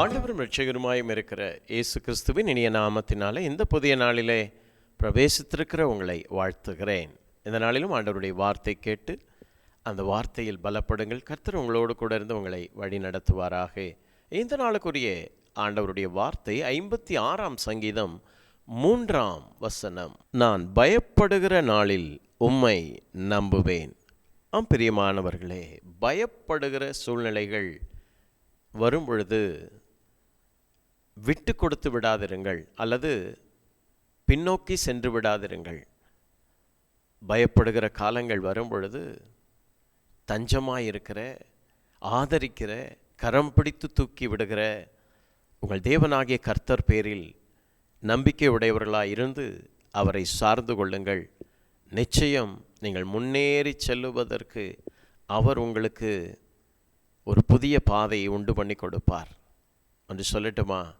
ஆண்டவரும் ரட்சகருமாயும் இருக்கிற இயேசு கிறிஸ்துவின் இனிய நாமத்தினாலே இந்த புதிய நாளிலே பிரவேசித்திருக்கிற உங்களை வாழ்த்துகிறேன். இந்த நாளிலும் ஆண்டவருடைய வார்த்தை கேட்டு அந்த வார்த்தையில் பலப்படுங்கள். கர்த்தர் உங்களோடு கூட இருந்து உங்களை வழி நடத்துவாராக. இந்த நாளுக்குரிய ஆண்டவருடைய வார்த்தை ஐம்பத்தி ஆறாம் சங்கீதம் மூன்றாம் வசனம். நான் பயப்படுகிற நாளில் உம்மை நம்புவேன். ஆம் பிரியமானவர்களே பயப்படுகிற சூழ்நிலைகள் வரும் பொழுது விட்டு கொடுத்து விடாதிருங்கள் அல்லது பின்னோக்கி சென்று விடாதிருங்கள். பயப்படுகிற காலங்கள் வரும் பொழுது தஞ்சமாயிருக்கிற ஆதரிக்கிற கரம் பிடித்து தூக்கி விடுகிற உங்கள் தேவனாகிய கர்த்தர் பேரில் நம்பிக்கை உடையவர்களாக இருந்து அவரை சார்ந்து கொள்ளுங்கள். நிச்சயம் நீங்கள் முன்னேறி செல்லுவதற்கு அவர் உங்களுக்கு ஒரு புதிய பாதையை உண்டு பண்ணி கொடுப்பார். என்று சொல்லட்டுமா?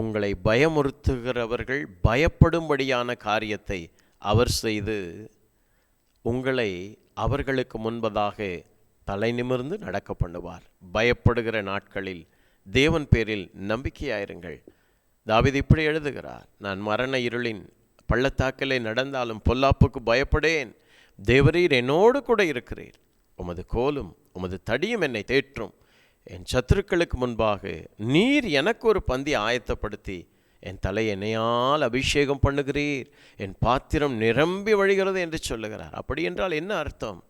உங்களை பயமுறுத்துகிறவர்கள் பயப்படும்படியான காரியத்தை அவர் செய்து உங்களை அவர்களுக்கு முன்பதாக தலை நிமிர்ந்து நடக்க பண்ணுவார். பயப்படுகிற நாட்களில் தேவன் பேரில் நம்பிக்கையாயிருங்கள். தாவீது இப்படி எழுதுகிறார் நான் மரண இருளின் பள்ளத்தாக்கிலே நடந்தாலும் பொல்லாப்புக்கு பயப்படேன். தேவரீர் என்னோடு கூட இருக்கிறீர். உமது கோலும் உமது தடியும் என்னை தேற்றும். என் சத்துருக்களுக்கு முன்பாக நீர் எனக்கு ஒரு பந்தி ஆயத்தப்படுத்தி என் தலை என்னையால் அபிஷேகம் பண்ணுகிறீர் என் பாத்திரம் நிரம்பி வழிகிறது என்று சொல்லுகிறார். அப்படி என்றால் என்ன அர்த்தம்?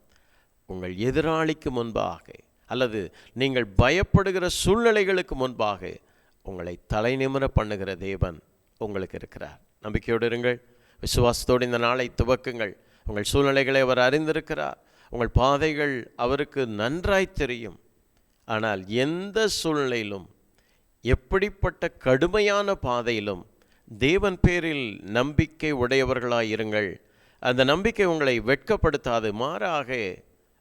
உங்கள் எதிராளிக்கு முன்பாக அல்லது நீங்கள் பயப்படுகிற சூழ்நிலைகளுக்கு முன்பாக உங்களை தலை நிமிர பண்ணுகிற தேவன் உங்களுக்கு இருக்கிறார். நம்பிக்கையோடு இருங்கள். விசுவாசத்தோடு இந்த நாளை துவக்குங்கள். உங்கள் சூழ்நிலைகளை அவர் அறிந்திருக்கிறார். உங்கள் பாதைகள் அவருக்கு நன்றாய் தெரியும். ஆனால் எந்த சூழ்நிலையிலும் எப்படிப்பட்ட கடுமையான பாதையிலும் தேவன் பேரில் நம்பிக்கை உடையவர்களாக இருங்கள் அந்த நம்பிக்கை உங்களை வெட்கப்படுத்தாது மாறாக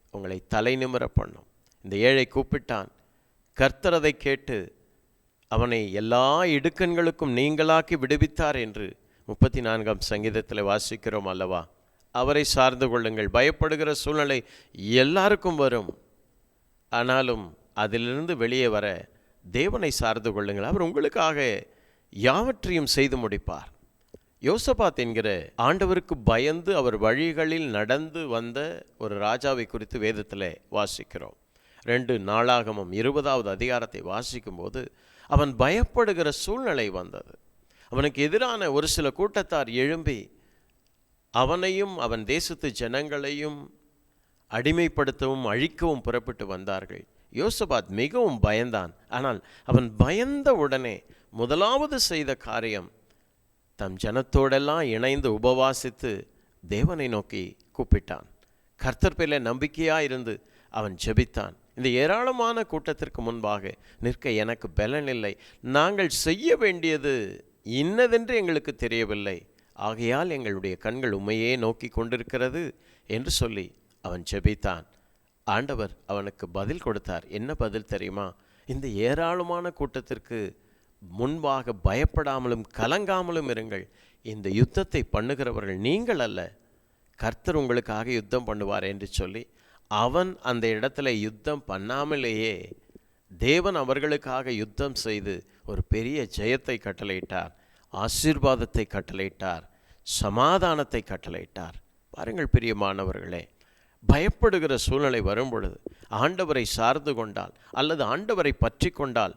உங்களை தலை நிமிர பண்ணும். இந்த ஏழை கூப்பிட்டான். கர்த்தரதை கேட்டு அவனை எல்லா இடுக்கண்களுக்கும் நீங்களாக்கி விடுவித்தார் என்று முப்பத்தி நான்காம் சங்கீதத்தில் வாசிக்கிறோம் அல்லவா? அவரை சார்ந்து கொள்ளுங்கள். பயப்படுகிற சூழ்நிலை எல்லாருக்கும் வரும். ஆனாலும் அதிலிருந்து வெளியே வர தேவனை சார்ந்து கொள்ளுங்கள். அவர் உங்களுக்காக யாவற்றையும் செய்து முடிப்பார். யோசபாத் என்கிற ஆண்டவருக்கு பயந்து அவர் வழிகளில் நடந்து வந்த ஒரு ராஜாவை குறித்து வேதத்தில் வாசிக்கிறோம். ரெண்டு நாளாகமும் இருபதாவது அதிகாரத்தை வாசிக்கும்போது அவன் பயப்படுகிற சூழ்நிலை வந்தது. அவனுக்கு எதிரான ஒரு சில கூட்டத்தார் எழும்பி அவனையும் அவன் தேசத்து ஜனங்களையும் அடிமைப்படுத்தவும் அழிக்கவும் புறப்பட்டு வந்தார்கள். யோசபாத் மிகவும் பயந்தான். ஆனால் அவன் பயந்த உடனே முதலாவது செய்த காரியம் தம் ஜனத்தோடெல்லாம் இணைந்து உபவாசித்து தேவனை நோக்கி கூப்பிட்டான். கர்த்தர் பேரில் நம்பிக்கையாக இருந்து அவன் ஜெபித்தான். இந்த ஏராளமான கூட்டத்திற்கு முன்பாக நிற்க எனக்கு பலன் இல்லை. நாங்கள் செய்ய வேண்டியது இன்னதென்று எங்களுக்கு தெரியவில்லை. ஆகையால் எங்களுடைய கண்கள் உண்மையே நோக்கி கொண்டிருக்கிறது என்று சொல்லி அவன் ஜெபித்தான். ஆண்டவர் அவனுக்கு பதில் கொடுத்தார். என்ன பதில் தெரியுமா? இந்த ஏராளமான கூட்டத்திற்கு முன்பாக பயப்படாமலும் கலங்காமலும் இருங்கள். இந்த யுத்தத்தை பண்ணுகிறவர்கள் நீங்கள் அல்ல. கர்த்தர் உங்களுக்காக யுத்தம் பண்ணுவார் என்று சொல்லி அவன் அந்த இடத்துல யுத்தம் பண்ணாமலேயே தேவன் அவர்களுக்காக யுத்தம் செய்து ஒரு பெரிய ஜெயத்தை கட்டளையிட்டார். ஆசீர்வாதத்தை கட்டளையிட்டார். சமாதானத்தை கட்டளையிட்டார். பாருங்கள் பிரியமானவர்களே பயப்படுகிற சூழ்நிலை வரும்பொழுது ஆண்டவரை சார்ந்து கொண்டால் அல்லது ஆண்டவரை பற்றி கொண்டால்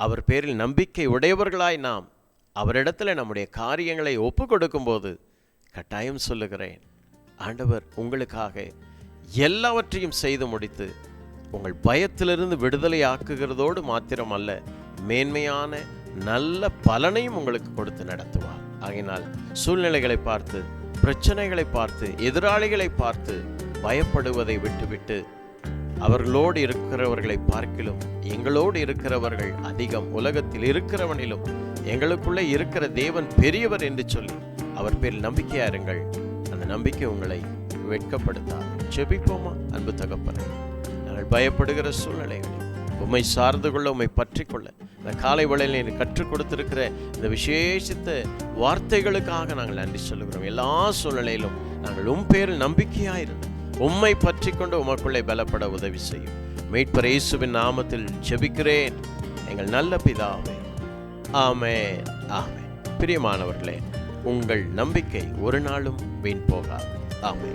அவர் பேரில் நம்பிக்கை உடையவர்களாய் நாம் அவரிடத்தில் நம்முடைய காரியங்களை ஒப்பு கொடுக்கும்போது கட்டாயம் சொல்லுகிறேன் ஆண்டவர் உங்களுக்காக எல்லாவற்றையும் செய்து முடித்து உங்கள் பயத்திலிருந்து விடுதலை ஆக்குகிறதோடு மாத்திரம் அல்ல மேன்மையான நல்ல பலனையும் உங்களுக்கு கொடுத்து நடத்துவார். ஆகையினால் சூழ்நிலைகளை பார்த்து பிரச்சனைகளை பார்த்து எதிராளிகளை பார்த்து பயப்படுவதை விட்டுவிட்டு அவர்களோடு இருக்கிறவர்களை பார்க்கிலும் எங்களோடு இருக்கிறவர்கள் அதிகம் உலகத்தில் இருக்கிறவனிலும் எங்களுக்குள்ளே இருக்கிற தேவன் பெரியவர் என்று சொல்லி அவர் பேரில் நம்பிக்கையா இருங்கள். அந்த நம்பிக்கை உங்களை வெட்கப்படுத்தார் செபிப்போமா அன்பு தகப்பனை நாங்கள் பயப்படுகிற சூழ்நிலைகளில் உண்மை சார்ந்து கொள்ள உம்மை பற்றி கொள்ள இந்த காலை வேளையில் நீர் கற்றுக் கொடுத்திருக்கிற இந்த விசேஷித்த வார்த்தைகளுக்காக நாங்கள் நன்றி சொல்லுகிறோம். எல்லா சூழ்நிலையிலும் நாங்கள் உன் பேரில் இருந்தோம் உம்மை பற்றி கொண்டு உமக்குள்ளே பலப்பட உதவி செய்யும். மீட்பர் இயேசுவின் நாமத்தில் ஜெபிக்கிறேன். எங்கள் நல்ல பிதாவே ஆமே ஆமே பிரியமானவர்களே உங்கள் நம்பிக்கை ஒரு நாளும் வீண் போகாது. ஆமே